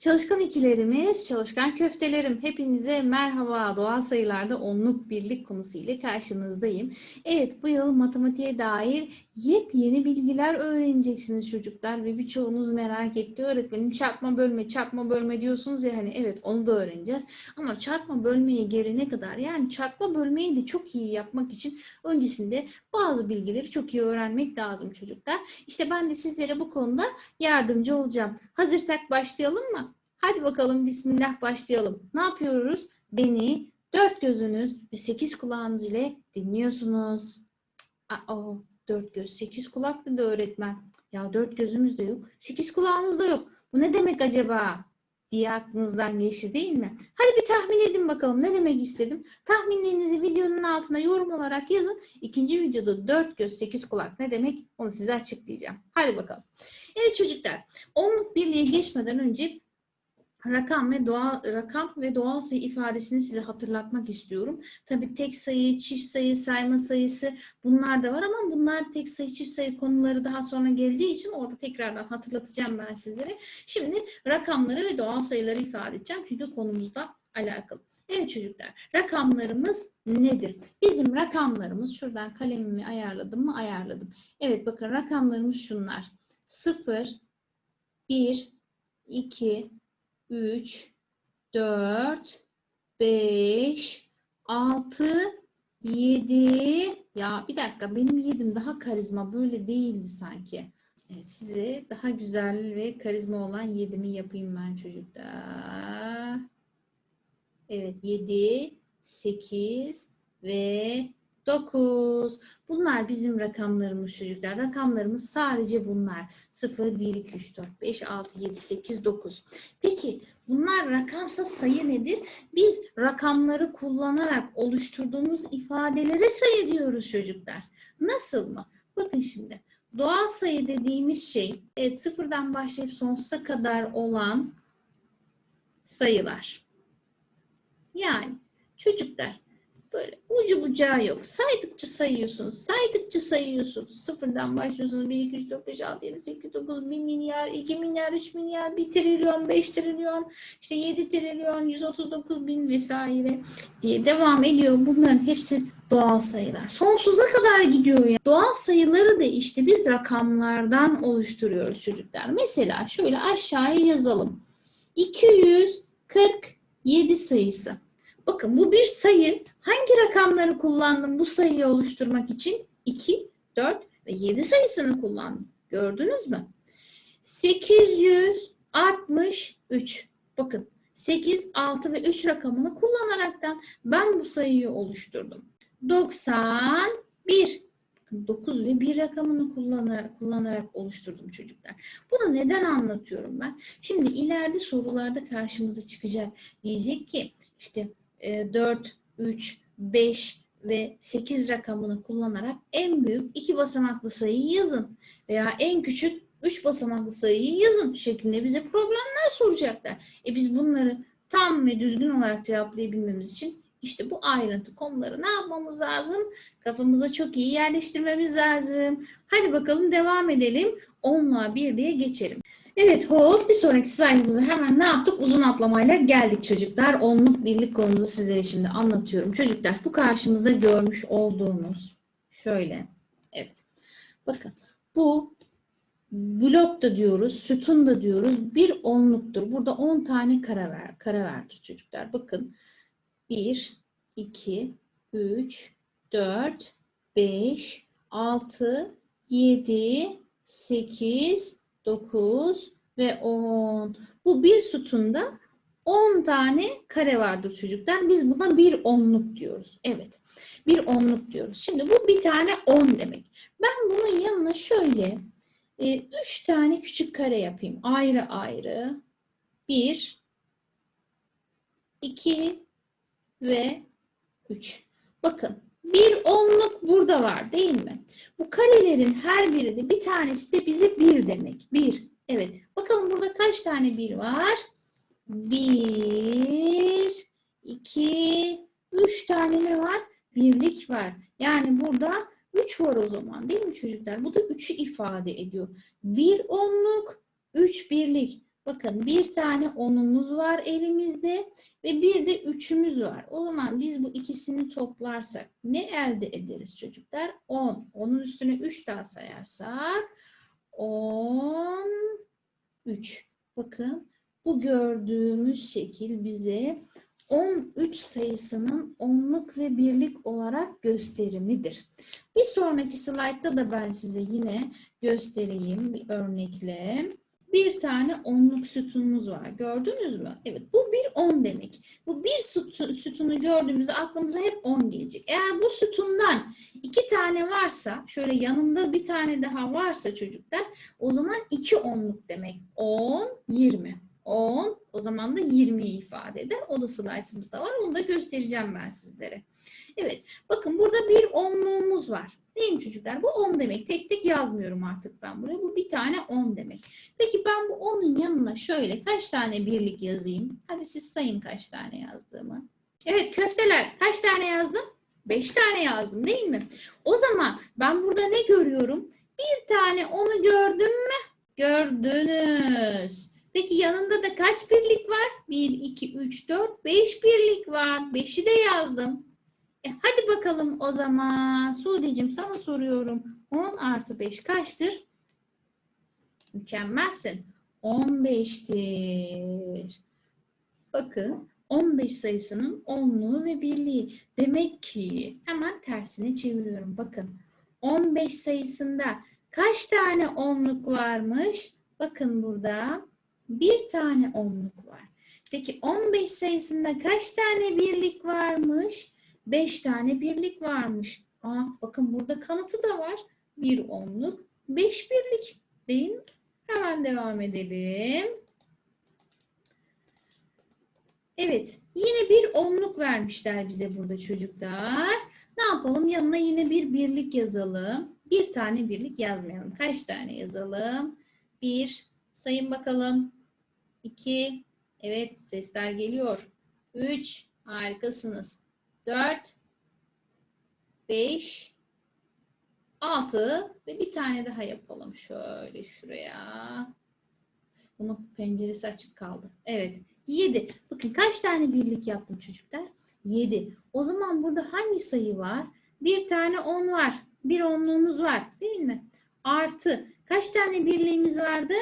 Çalışkan ikilerimiz, çalışkan köftelerim. Hepinize merhaba. Doğal sayılarda onluk birlik konusu ile karşınızdayım. Evet, bu yıl matematiğe dair yepyeni bilgiler öğreneceksiniz çocuklar ve birçoğunuz merak etti. Öğretmenim çarpma bölme, çarpma bölme diyorsunuz ya hani evet onu da öğreneceğiz. Ama çarpma bölmeye gelene kadar yani çarpma bölmeyi de çok iyi yapmak için öncesinde bazı bilgileri çok iyi öğrenmek lazım çocuklar. İşte ben de sizlere bu konuda yardımcı olacağım. Hazırsak başlayalım mı? Hadi bakalım bismillah başlayalım. Ne yapıyoruz? Beni dört gözünüz ve sekiz kulağınız ile dinliyorsunuz. Aa, dört göz, sekiz kulak dedi öğretmen. Ya dört gözümüz de yok, sekiz kulağımız da yok. Bu ne demek acaba? diye aklınızdan geçti değil mi? Hadi bir tahmin edin bakalım ne demek istedim. Tahminlerinizi videonun altına yorum olarak yazın. İkinci videoda dört göz, sekiz kulak ne demek onu size açıklayacağım. Hadi bakalım. Evet çocuklar, onluk birliğe geçmeden önce rakam ve doğal rakam ve doğal sayı ifadesini size hatırlatmak istiyorum. Tabii tek sayı, çift sayı, sayma sayısı bunlar da var ama bunlar tek sayı, çift sayı konuları daha sonra geleceği için orada tekrardan hatırlatacağım ben sizlere. Şimdi rakamları ve doğal sayıları ifade edeceğim çünkü konumuzda alakalı. Evet çocuklar, rakamlarımız nedir? Bizim rakamlarımız, şuradan kalemimi ayarladım mı? Ayarladım. Evet bakın rakamlarımız şunlar. 0, 1, 2, 3, 4, 5, 6, 7. Ya bir dakika benim yedim daha karizma böyle değildi sanki. Evet size daha güzel ve karizma olan yedimi yapayım ben çocuklar. Evet 7, 8 ve 9. Bunlar bizim rakamlarımız çocuklar. Rakamlarımız sadece bunlar. 0, 1, 2, 3, 4, 5, 6, 7, 8, 9. Peki bunlar rakamsa sayı nedir? Biz rakamları kullanarak oluşturduğumuz ifadelere sayı diyoruz çocuklar. Nasıl mı? Bakın şimdi. Doğal sayı dediğimiz şey evet sıfırdan başlayıp sonsuza kadar olan sayılar. Yani çocuklar Böyle ucu bucağı yok. Saydıkça sayıyorsunuz. Saydıkça sayıyorsunuz. Sıfırdan başlıyorsunuz. 1, 2, 3, 4, 5, 6, 7, 8, 9, 1 milyar, 2 milyar, 3 milyar, 1 trilyon, 5 trilyon, işte 7 trilyon, 139 bin vesaire diye devam ediyor. Bunların hepsi doğal sayılar. Sonsuza kadar gidiyor ya. Doğal sayıları da işte biz rakamlardan oluşturuyoruz çocuklar. Mesela şöyle aşağıya yazalım. 247 sayısı. Bakın bu bir sayı. Hangi rakamları kullandım bu sayıyı oluşturmak için? 2, 4 ve 7 sayısını kullandım. Gördünüz mü? 863. Bakın 8, 6 ve 3 rakamını kullanaraktan ben bu sayıyı oluşturdum. 91. 9 ve 1 rakamını kullanarak, kullanarak oluşturdum çocuklar. Bunu neden anlatıyorum ben? Şimdi ileride sorularda karşımıza çıkacak. Diyecek ki işte 4, 3, 5 ve 8 rakamını kullanarak en büyük iki basamaklı sayıyı yazın. Veya en küçük 3 basamaklı sayıyı yazın şeklinde bize problemler soracaklar. E biz bunları tam ve düzgün olarak cevaplayabilmemiz için işte bu ayrıntı konuları ne yapmamız lazım? Kafamıza çok iyi yerleştirmemiz lazım. Hadi bakalım devam edelim. Onluğa birliğe geçelim. Evet hop bir sonraki slaytımıza hemen ne yaptık? Uzun atlamayla geldik çocuklar. Onluk birlik konumuzu sizlere şimdi anlatıyorum. Çocuklar bu karşımızda görmüş olduğunuz şöyle. Evet. Bakın bu blok da diyoruz, sütun da diyoruz. Bir onluktur. Burada 10 tane kare, ver, kare vardır çocuklar. Bakın 1, 2, 3, 4, 5, 6, 7, 8, 9 ve 10. Bu bir sütunda 10 tane kare vardır çocuklar. Biz buna bir onluk diyoruz. Evet. Bir onluk diyoruz. Şimdi bu bir tane 10 demek. Ben bunun yanına şöyle 3 e, tane küçük kare yapayım. Ayrı ayrı. 1 2 ve 3. Bakın bir onluk burada var değil mi? Bu karelerin her biri de bir tanesi de bize bir demek. Bir. Evet. Bakalım burada kaç tane bir var? Bir, iki, üç tane ne var? Birlik var. Yani burada üç var o zaman değil mi çocuklar? Bu da üçü ifade ediyor. Bir onluk, üç birlik. Bakın bir tane onumuz var elimizde ve bir de üçümüz var. O zaman biz bu ikisini toplarsak ne elde ederiz çocuklar? 10. Onun üstüne 3 daha sayarsak 13. Bakın bu gördüğümüz şekil bize 13 sayısının onluk ve birlik olarak gösterimidir. Bir sonraki slaytta da ben size yine göstereyim bir örnekle. Bir tane onluk sütunumuz var. Gördünüz mü? Evet bu bir on demek. Bu bir sütun, sütunu gördüğümüzde aklımıza hep on gelecek. Eğer bu sütundan iki tane varsa, şöyle yanında bir tane daha varsa çocuklar, o zaman iki onluk demek. 10, 20. 10, o zaman da 20'yi ifade eder. O da slaytımızda var. Onu da göstereceğim ben sizlere. Evet, bakın burada bir onluğumuz var. Değil mi çocuklar? Bu 10 demek. Tek tek yazmıyorum artık ben buraya. Bu bir tane 10 demek. Peki ben bu 10'un yanına şöyle kaç tane birlik yazayım? Hadi siz sayın kaç tane yazdığımı. Evet köfteler kaç tane yazdım? 5 tane yazdım değil mi? O zaman ben burada ne görüyorum? Bir tane onu gördüm mü? Gördünüz. Peki yanında da kaç birlik var? 1, 2, 3, 4, 5 birlik var. 5'i de yazdım. E, hadi bakalım o zaman. Suudeciğim sana soruyorum. 10 artı 5 kaçtır? Mükemmelsin. 15'tir. Bakın 15 sayısının onluğu ve birliği. Demek ki hemen tersine çeviriyorum. Bakın 15 sayısında kaç tane onluk varmış? Bakın burada bir tane onluk var. Peki 15 sayısında kaç tane birlik varmış? 5 tane birlik varmış. Aa, bakın burada kanıtı da var. Bir onluk, 5 birlik değil mi? Hemen devam edelim. Evet, yine bir onluk vermişler bize burada çocuklar. Ne yapalım? Yanına yine bir birlik yazalım. Bir tane birlik yazmayalım. Kaç tane yazalım? Bir, sayın bakalım. İki, evet sesler geliyor. Üç, harikasınız. 4 5 6 ve bir tane daha yapalım şöyle şuraya. Bunun penceresi açık kaldı. Evet. 7. Bakın kaç tane birlik yaptım çocuklar? 7. O zaman burada hangi sayı var? Bir tane 10 var. Bir onluğumuz var. Değil mi? Artı. Kaç tane birliğimiz vardı?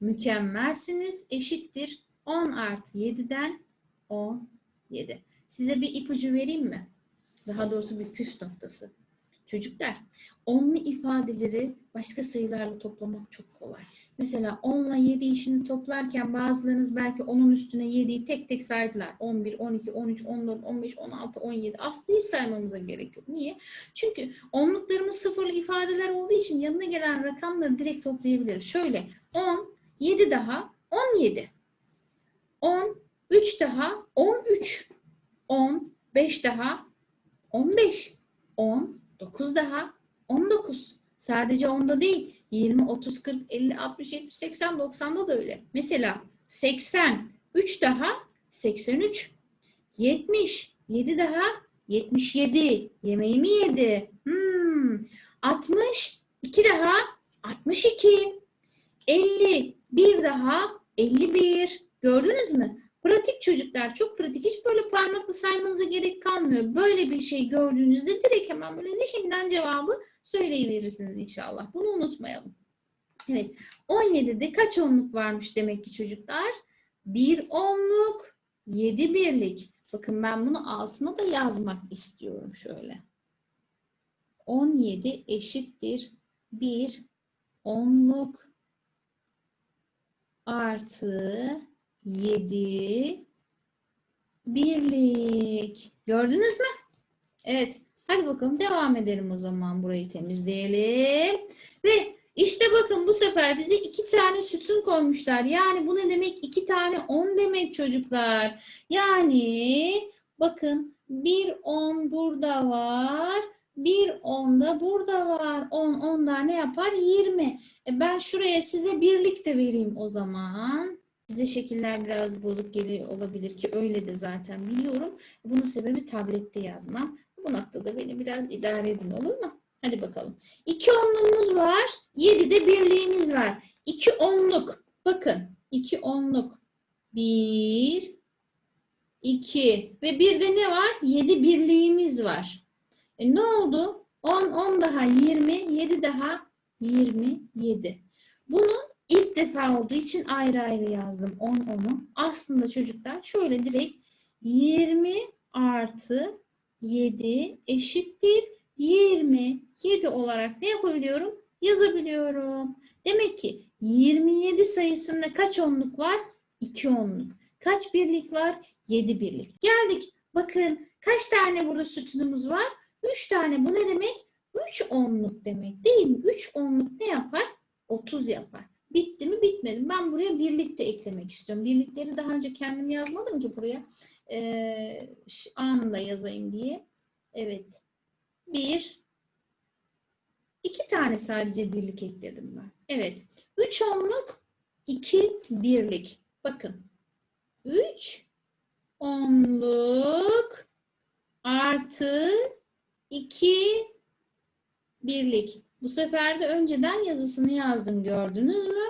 Mükemmelsiniz. Eşittir. 10 artı 7'den 17. Size bir ipucu vereyim mi? Daha doğrusu bir püf noktası. Çocuklar, onlu ifadeleri başka sayılarla toplamak çok kolay. Mesela 10 ile 7 işini toplarken bazılarınız belki onun üstüne 7'yi tek tek saydılar. 11, 12, 13, 14, 15, 16, 17. Aslında hiç saymamıza gerek yok. Niye? Çünkü onluklarımız sıfırlı ifadeler olduğu için yanına gelen rakamları direkt toplayabiliriz. Şöyle 10, 7 daha 17. 10, 3 daha 13. 10, 5 daha 15, 10, 9 daha 19. Sadece 10'da değil. 20, 30, 40, 50, 60, 70, 80, 90'da da öyle. Mesela 80, 3 daha 83. 70, 7 daha 77. Yemeğimi yedi. Hmm. 60, 2 daha 62. 50, 1 daha 51. Gördünüz mü? Pratik çocuklar çok pratik. Hiç böyle parmakla saymanıza gerek kalmıyor. Böyle bir şey gördüğünüzde direkt hemen böyle zihinden cevabı söyleyiverirsiniz inşallah. Bunu unutmayalım. Evet. 17'de kaç onluk varmış demek ki çocuklar? Bir onluk, 7 birlik. Bakın ben bunu altına da yazmak istiyorum şöyle. 17 eşittir 1 onluk artı 7 birlik. Gördünüz mü? Evet. Hadi bakalım devam edelim o zaman. Burayı temizleyelim. Ve işte bakın bu sefer bize iki tane sütun koymuşlar. Yani bu ne demek? İki tane on demek çocuklar. Yani bakın bir on burada var. Bir on da burada var. On, on da ne yapar? Yirmi. E ben şuraya size birlik de vereyim o zaman. Size şekiller biraz bozuk geliyor olabilir ki öyle de zaten biliyorum. Bunun sebebi tablette yazmam. Bu noktada beni biraz idare edin olur mu? Hadi bakalım. İki onluğumuz var. Yedi de birliğimiz var. İki onluk. Bakın 2 onluk. 1 2 ve bir de ne var? 7 birliğimiz var. E ne oldu? 10 10 daha 20, 7 daha 27. Bunu ilk defa olduğu için ayrı ayrı yazdım 10 10'u. Aslında çocuklar şöyle direkt 20 artı 7 eşittir 27 olarak ne yapabiliyorum? Yazabiliyorum. Demek ki 27 sayısında kaç onluk var? 2 onluk. Kaç birlik var? 7 birlik. Geldik. Bakın kaç tane burada sütunumuz var? 3 tane. Bu ne demek? 3 onluk demek değil mi? 3 onluk ne yapar? 30 yapar. Bitti mi? Bitmedi. Ben buraya birlik de eklemek istiyorum. Birlikleri daha önce kendim yazmadım ki buraya. Ee, anında yazayım diye. Evet. Bir. iki tane sadece birlik ekledim ben. Evet. Üç onluk, iki birlik. Bakın. Üç onluk artı iki birlik. Bu sefer de önceden yazısını yazdım gördünüz mü?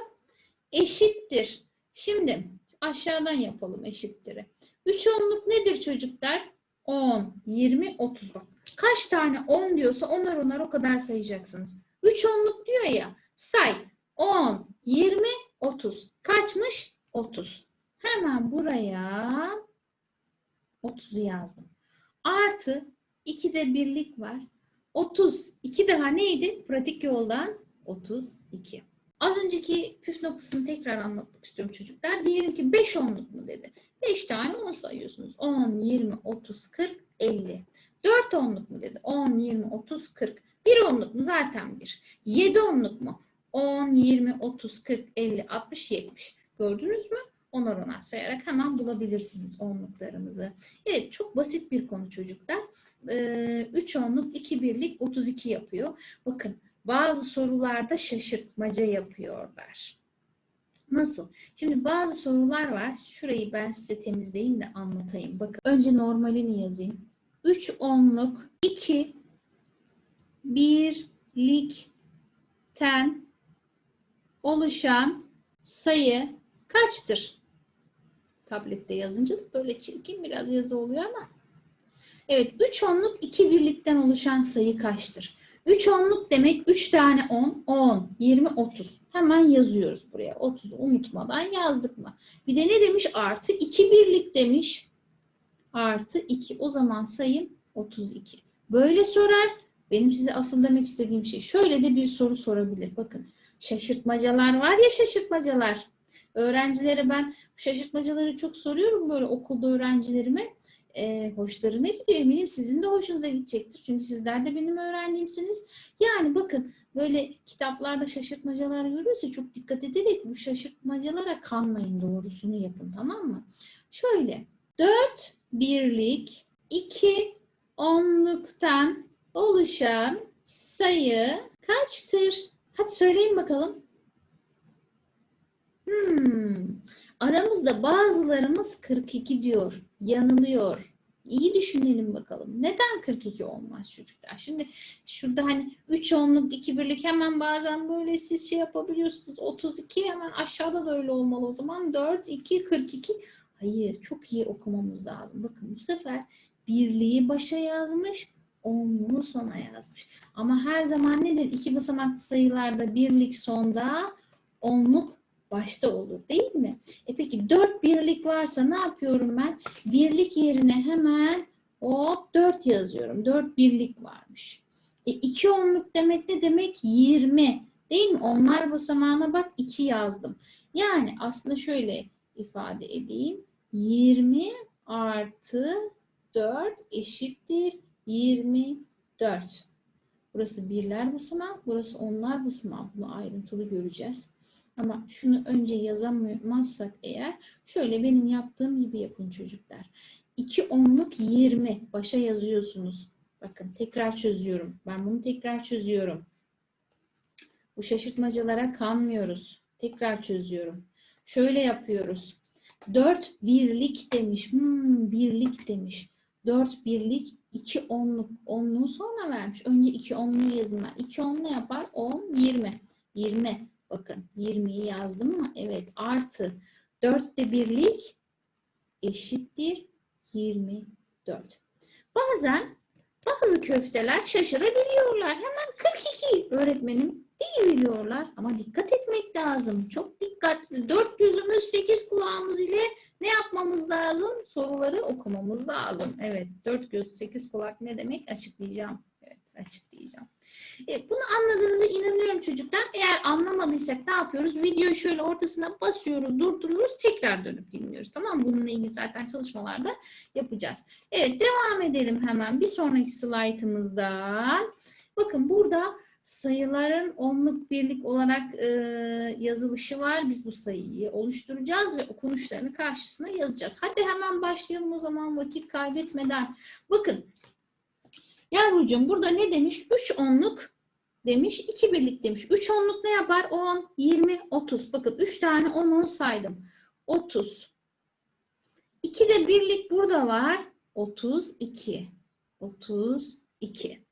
Eşittir. Şimdi aşağıdan yapalım eşittir'i. 3 onluk nedir çocuklar? 10, 20, 30 bak. Kaç tane 10 diyorsa onar onar o kadar sayacaksınız. 3 onluk diyor ya say. 10, 20, 30. Kaçmış? 30. Hemen buraya 30'u yazdım. Artı 2'de birlik var. 30. 2 daha neydi? Pratik yoldan 32. Az önceki püf noktasını tekrar anlatmak istiyorum çocuklar. Diyelim ki 5 onluk mu dedi. 5 tane 10 sayıyorsunuz. 10, 20, 30, 40, 50. 4 onluk mu dedi. 10, 20, 30, 40. 1 onluk mu? Zaten 1. 7 onluk mu? 10, 20, 30, 40, 50, 60, 70. Gördünüz mü? Onar onar sayarak hemen bulabilirsiniz onluklarımızı. Evet çok basit bir konu çocuklar. 3 onluk 2 birlik 32 yapıyor. Bakın bazı sorularda şaşırtmaca yapıyorlar. Nasıl? Şimdi bazı sorular var. Şurayı ben size temizleyeyim de anlatayım. Bakın önce normalini yazayım. 3 onluk 2 birlikten oluşan sayı kaçtır? Tablette yazınca da böyle çirkin biraz yazı oluyor ama. Evet 3 onluk 2 birlikten oluşan sayı kaçtır? 3 onluk demek 3 tane 10, 10, 20, 30. Hemen yazıyoruz buraya. 30'u unutmadan yazdık mı? Bir de ne demiş? Artı 2 birlik demiş. Artı 2. O zaman sayım 32. Böyle sorar. Benim size asıl demek istediğim şey. Şöyle de bir soru sorabilir. Bakın şaşırtmacalar var ya şaşırtmacalar. Öğrencilere ben bu şaşırtmacaları çok soruyorum böyle okulda öğrencilerime e, hoşlarına gidiyor. Eminim sizin de hoşunuza gidecektir. Çünkü sizler de benim öğrencimsiniz. Yani bakın böyle kitaplarda şaşırtmacalar görürse çok dikkat ederek bu şaşırtmacalara kanmayın. Doğrusunu yapın tamam mı? Şöyle 4 birlik 2 onluktan oluşan sayı kaçtır? Hadi söyleyin bakalım. Hmm. Aramızda bazılarımız 42 diyor. Yanılıyor. İyi düşünelim bakalım. Neden 42 olmaz çocuklar? Şimdi şurada hani 3 onluk 2 birlik hemen bazen böyle siz şey yapabiliyorsunuz. 32 hemen aşağıda da öyle olmalı o zaman. 4, 2, 42. Hayır çok iyi okumamız lazım. Bakın bu sefer birliği başa yazmış. Onluğu sona yazmış. Ama her zaman nedir? İki basamaklı sayılarda birlik sonda, onluk başta olur değil mi? E peki 4 birlik varsa ne yapıyorum ben? Birlik yerine hemen hop 4 yazıyorum. 4 birlik varmış. E 2 onluk demek ne demek? 20. Değil mi? Onlar basamağına bak 2 yazdım. Yani aslında şöyle ifade edeyim. 20 artı 4 eşittir 24. Burası birler basamağı, burası onlar basamağı. Bunu ayrıntılı göreceğiz. Ama şunu önce yazamazsak eğer şöyle benim yaptığım gibi yapın çocuklar. 2 onluk 20 başa yazıyorsunuz. Bakın tekrar çözüyorum. Ben bunu tekrar çözüyorum. Bu şaşırtmacalara kanmıyoruz. Tekrar çözüyorum. Şöyle yapıyoruz. 4 birlik demiş. Hmm, birlik demiş. 4 birlik 2 onluk. Onluğu sonra vermiş. Önce 2 onluğu yazın ben. 2 on ne yapar? 10, 20. 20. Bakın 20'yi yazdım mı? Evet artı 4'te birlik eşittir 24. Bazen bazı köfteler şaşırabiliyorlar. Hemen 42 öğretmenim diyebiliyorlar. Ama dikkat etmek lazım. Çok dikkatli. Dört gözümüz, sekiz kulağımız ile ne yapmamız lazım? Soruları okumamız lazım. Evet, dört göz, sekiz kulak ne demek? Açıklayacağım. Evet, açıklayacağım. E, bunu anladığınıza inanıyorum çocuklar. Eğer anlamadıysak ne yapıyoruz? Videoyu şöyle ortasına basıyoruz, durduruyoruz, tekrar dönüp dinliyoruz. Tamam mı? Bununla ilgili zaten çalışmalarda yapacağız. Evet, devam edelim hemen bir sonraki slaytımızda. Bakın burada sayıların onluk birlik olarak e, yazılışı var. Biz bu sayıyı oluşturacağız ve okunuşlarını karşısına yazacağız. Hadi hemen başlayalım o zaman vakit kaybetmeden. Bakın Yavrucuğum burada ne demiş? 3 onluk demiş, 2 birlik demiş. 3 onluk ne yapar? 10, 20, 30. Bakın 3 tane 10 10 saydım. 30. 2 de birlik burada var. 32. 32.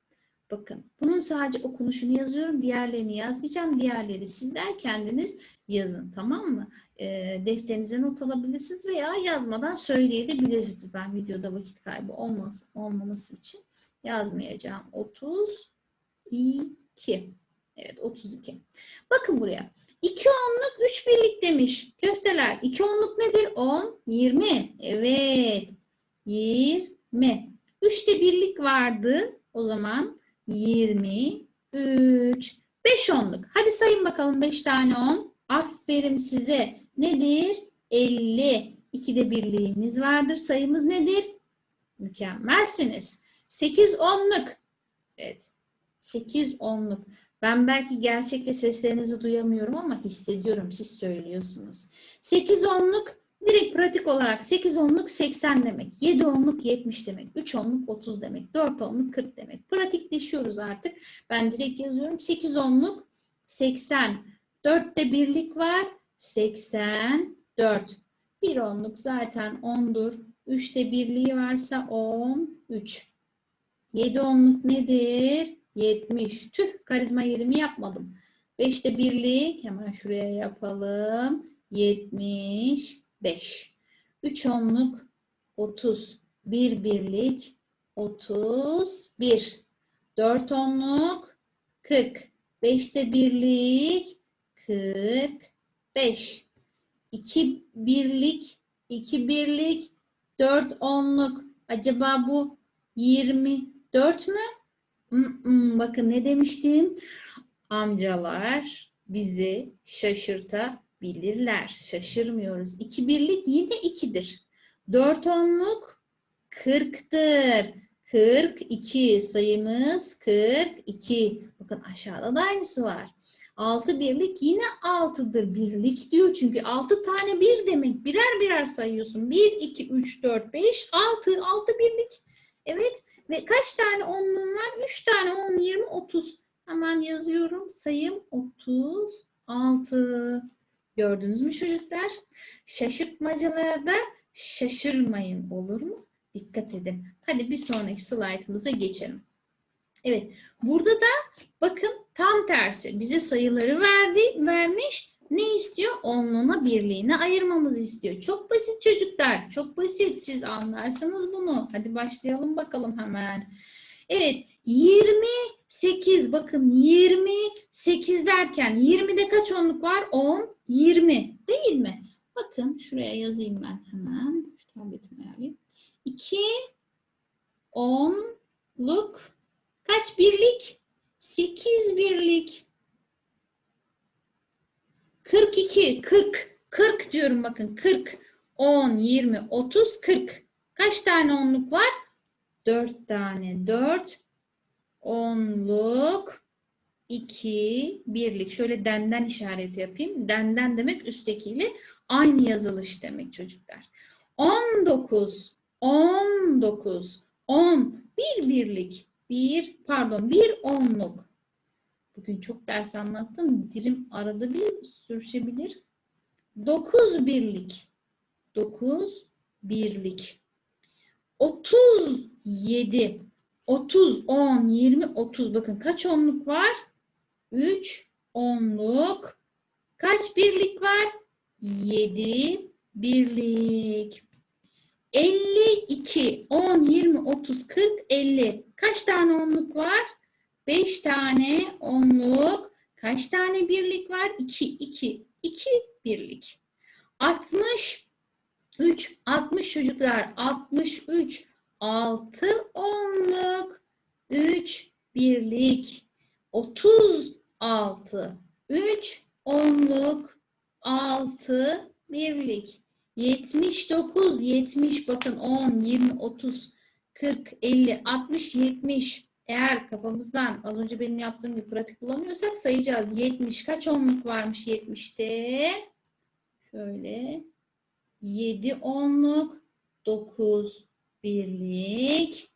Bakın bunun sadece okunuşunu yazıyorum. Diğerlerini yazmayacağım. Diğerleri sizler kendiniz yazın. Tamam mı? E, defterinize not alabilirsiniz veya yazmadan söyleyebilirsiniz. Ben videoda vakit kaybı olması, olmaması için yazmayacağım. 32. Evet 32. Bakın buraya. 2 onluk 3 birlik demiş. Köfteler. 2 onluk nedir? 10, 20. Evet. 20. 3'te birlik vardı. O zaman 23. 5 onluk. Hadi sayın bakalım 5 tane 10. Aferin size. Nedir? 50. 2'de birliğimiz vardır. Sayımız nedir? Mükemmelsiniz. 8 onluk. Evet. 8 onluk. Ben belki gerçekte seslerinizi duyamıyorum ama hissediyorum. Siz söylüyorsunuz. 8 onluk direkt pratik olarak 8 onluk 80 demek. 7 onluk 70 demek. 3 onluk 30 demek. 4 onluk 40 demek. Pratikleşiyoruz artık. Ben direkt yazıyorum. 8 onluk 80. 4'te birlik var. 84. 1 onluk zaten 10'dur. 3'te birliği varsa 13. 7 onluk nedir? 70. Tüh karizma 20 yapmadım. 5'te birlik hemen şuraya yapalım. 75. 3 onluk 30. 1 birlik 31. 4 onluk 40. 5'te birlik 45. 2 birlik 2 birlik 4 onluk. Acaba bu 24 mü? Bakın ne demiştim? Amcalar bizi şaşırtabilirler. Şaşırmıyoruz. 2 birlik yine 2'dir. 4 onluk 40'tır. 42 sayımız 42. Bakın aşağıda da aynısı var. 6 birlik yine 6'dır. Birlik diyor çünkü 6 tane bir demek. Birer birer sayıyorsun. 1, 2, 3, 4, 5, 6. 6 birlik. Evet. Ve kaç tane onluğum var? 3 tane 10, 20, 30. Hemen yazıyorum. Sayım 36. Gördünüz mü çocuklar? Şaşırtmacalarda şaşırmayın olur mu? Dikkat edin. Hadi bir sonraki slaytımıza geçelim. Evet. Burada da bakın tam tersi. Bize sayıları verdi, vermiş. Ne istiyor? Onluğuna birliğine ayırmamızı istiyor. Çok basit çocuklar. Çok basit. Siz anlarsınız bunu. Hadi başlayalım bakalım hemen. Evet. 28. Bakın 28 derken 20'de kaç onluk var? 10, 20. Değil mi? Bakın şuraya yazayım ben hemen. Tabletimi alayım. 2 onluk kaç birlik? 8 birlik. 42, 40, 40 diyorum bakın 40, 10, 20, 30, 40. Kaç tane onluk var? 4 tane. 4 onluk 2 birlik. Şöyle denden işareti yapayım. Denden demek üsttekiyle aynı yazılış demek çocuklar. 19 19 10 bir birlik. Bir pardon bir onluk. Bugün çok ders anlattım. Dilim arada bir sürüşebilir. 9 birlik. 9 birlik. 37. 30, 10, 20, 30. Bakın kaç onluk var? 3 onluk Kaç birlik var? 7 birlik. 52, 10, 20, 30, 40, 50. Kaç tane onluk var? 5 tane onluk. Kaç tane birlik var? 2, 2, 2 birlik. 60, 3, 60 çocuklar. 63, 6 onluk. 3 birlik. 36, 3 onluk. 6 birlik. 79, 70 bakın 10, 20, 30, 40, 50, 60, 70. Eğer kafamızdan az önce benim yaptığım gibi pratik bulamıyorsak sayacağız. 70 kaç onluk varmış 70'te? Şöyle 7 onluk, 9 birlik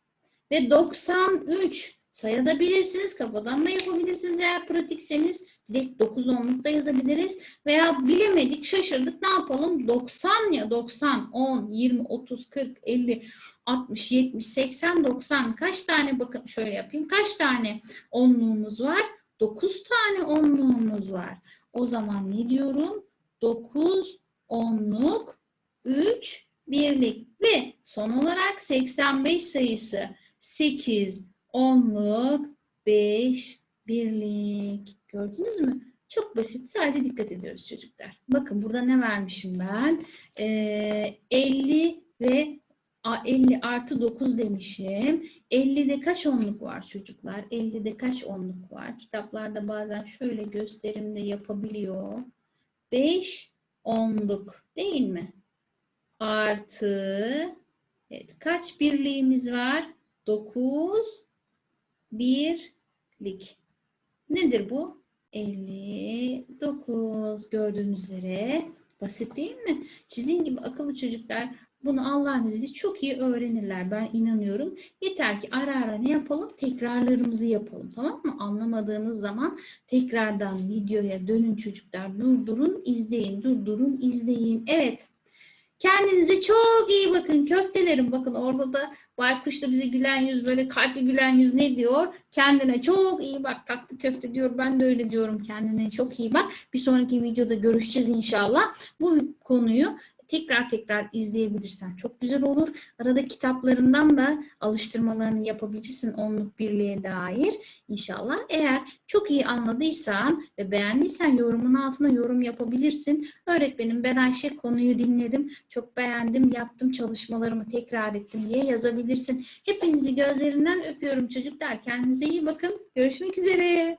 ve 93 sayabilirsiniz. Kafadan da yapabilirsiniz eğer pratikseniz. Direkt 9 onluk da yazabiliriz. Veya bilemedik, şaşırdık. Ne yapalım? 90 ya 90, 10, 20, 30, 40, 50, 60, 70, 80, 90. Kaç tane bakın şöyle yapayım. Kaç tane onluğumuz var? 9 tane onluğumuz var. O zaman ne diyorum? 9 onluk, 3 birlik ve son olarak 85 sayısı 8 onluk, 5 birlik. Gördünüz mü? Çok basit. Sadece dikkat ediyoruz çocuklar. Bakın burada ne vermişim ben? Ee, 50 ve a, 50 artı 9 demişim. 50'de kaç onluk var çocuklar? 50'de kaç onluk var? Kitaplarda bazen şöyle gösterimde yapabiliyor. 5 onluk değil mi? Artı evet kaç birliğimiz var? 9 birlik. Nedir bu? 59. Gördüğünüz üzere basit değil mi? Sizin gibi akıllı çocuklar bunu Allah'ın izniyle çok iyi öğrenirler. Ben inanıyorum. Yeter ki ara ara ne yapalım? Tekrarlarımızı yapalım. Tamam mı? Anlamadığınız zaman tekrardan videoya dönün çocuklar. Durdurun, izleyin. Durdurun, izleyin. Evet. Kendinize çok iyi bakın köftelerim. Bakın orada da baykuş da bize gülen yüz böyle kalpli gülen yüz ne diyor? Kendine çok iyi bak tatlı köfte diyor. Ben de öyle diyorum kendine çok iyi bak. Bir sonraki videoda görüşeceğiz inşallah. Bu konuyu tekrar tekrar izleyebilirsen çok güzel olur. Arada kitaplarından da alıştırmalarını yapabilirsin onluk birliğe dair inşallah. Eğer çok iyi anladıysan ve beğendiysen yorumun altına yorum yapabilirsin. Öğretmenim ben Ayşe konuyu dinledim. Çok beğendim, yaptım çalışmalarımı tekrar ettim diye yazabilirsin. Hepinizi gözlerinden öpüyorum çocuklar. Kendinize iyi bakın. Görüşmek üzere.